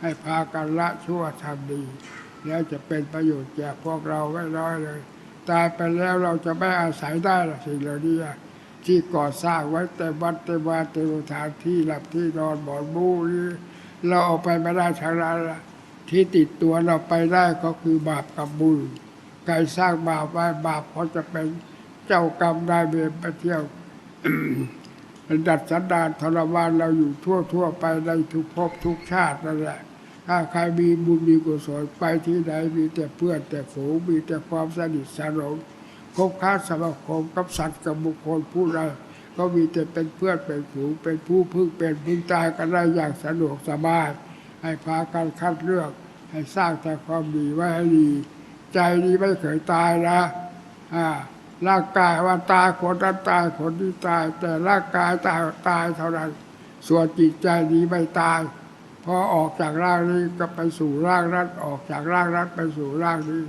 ให้พากันละชั่วทำดี แล้วจะเป็นประโยชน์แก่พวกเราไม่น้อยเลย ตายไปแล้วเราจะไม่อาศัยได้หรอกสิ่งเหล่านี้ที่ก่อสร้างไว้แต่วัดแต่วาแต่สถานที่หลับที่นอนบ่อนบูนี่เราเอาไปไม่ได้ทางนั้นละที่ติดตัวเราไปได้ก็คือบาปกับบุญใครสร้างบาปไว้บาปเขาจะเป็นเจ้ากรรมได้ายเวรไปเที่ยวดัดสันดานทรมานเราอยู่ทั่วทั่วไปในทุกภพทุกชาตินั่นแหละ ถ้าใครมีบุญมีกุศลไปที่ไหนมีแต่เพื่อนแต่ฝูงมีแต่ความสนิทสนมคบค้าสมาคมกับสัตว์กับบุคคลผู้ใดก็มีแต่เป็นเพื่อนเป็นฝูงเป็นผู้พึ่งเป็นพึ่งตายกันได้อย่างสะดวกสบายให้พากันคัดเลือก ให้สร้างแต่ความดีไว้ให้ดี ใจนี้ไม่เคยตายนะอ่าร่างกายว่าตายคนนั้นตายคนนี้ตาย แต่ร่างกายตายตายเท่านั้น ส่วนจิตใจนี้ไม่ตาย อออกจากร่างนี้ก็ไปสู่ร่างนั้นออกจากร่างนั้นไปสู่ร่างนี้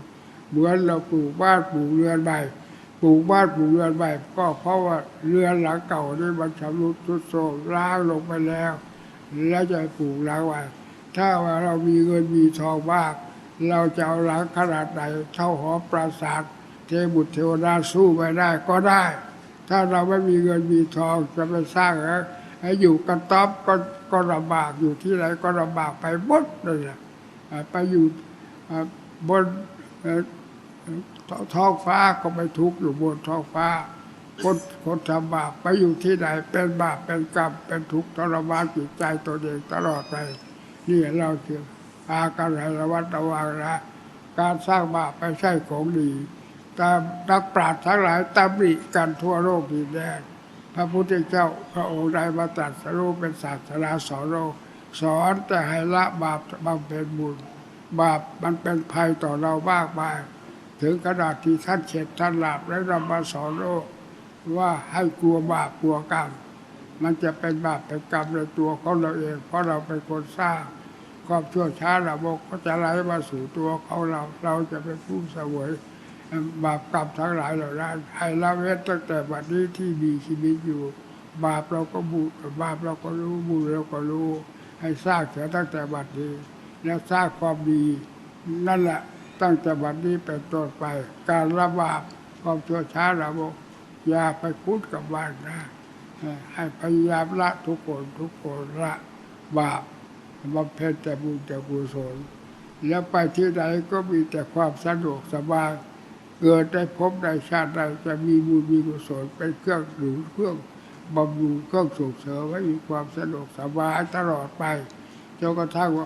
เหมือนเราปลูกบ้านปลูกเรือนใหม่ปลูกบ้านปลูกเรือนใหม่ก็เพราะว่าเรือนหลังเก่านี่มันชำรุดทรุดโทรมร้างลงไปแล้ว แล้วจะปลูกหลังใหม่ถ้าว่าเรามีเงินมีทองมาก เราจะเอาหลังขนาดไหนเท่าหอปราสาทเทบุตรเทวดาสู้ไม่ได้ก็ได้ ถ้าเราไม่มีเงินมีทองจะไปสร้างให้ให้ อยู่กันต๊อบก็ก็ลำบากอยู่ที่ไหนก็ลำบากไปหมดเลยนะไปอยู่บนท้องฟ้าก็ไม่ทุกข์อยู่บนท้องฟ้า คนคนทำบาปไปอยู่ที่ไหนเป็นบาปเป็นกรรมเป็นทุกข์ทรมานจิตใจตัวเองตลอดไปนี่เราจึงพากันให้ระวัดระวังนะการสร้างบาปไม่ใช่ของดีตามนักปราชญ์ทั้งหลายตำหนิกันทั่วโลกดินแดน พระพุทธเจ้าพระองค์ได้มาตรัสรู้เป็นศาสนาสอนโลกสอนแต่ให้ละบาปบำเพ็ญบุญบาปมันเป็นภัยต่อเรามากมายถึงขนาดที่ท่านเข็ดท่านหลับและนำมาสอนโลกว่าให้กลัวบาปกลัวกรรม มันจะเป็นบาปเป็นกรรมในตัวของเราเอง เพราะเราเป็นคนสร้างความชั่วช้าระบบก็จะไหลมาสู่ตัวของเรา เราจะเป็นผู้เสวย บาปกรรมทั้งหลายเหล่านั้นให้ละเว้นตั้งแต่บัดนี้ที่มีชีวิตอยู่ บาปเราก็บุบาปเราก็รู้บุญเราก็รู้ ให้สร้างเสียตั้งแต่บัดนี้ แล้วสร้างความดี นั่นแหละตั้งแต่บัดนี้เป็นต้นไป การละบาปความชั่วช้าระบบอย่าไปพูดกับบ้านนะให้พยายามละทุกคนทุกคนละบาปบำเพ็ญแต่บุญแต่กุศลแล้วไปที่ไหนก็มีแต่ความสะดวกสบาย เกิดได้พบได้ชาติไดจะมีบุญมีกุศลเป็นเครื่องหนุนเครื่องบำรุงเครื่องส่งเสริมให้มีความสะดวกสบายตลอดไปจนกระทั่งว่า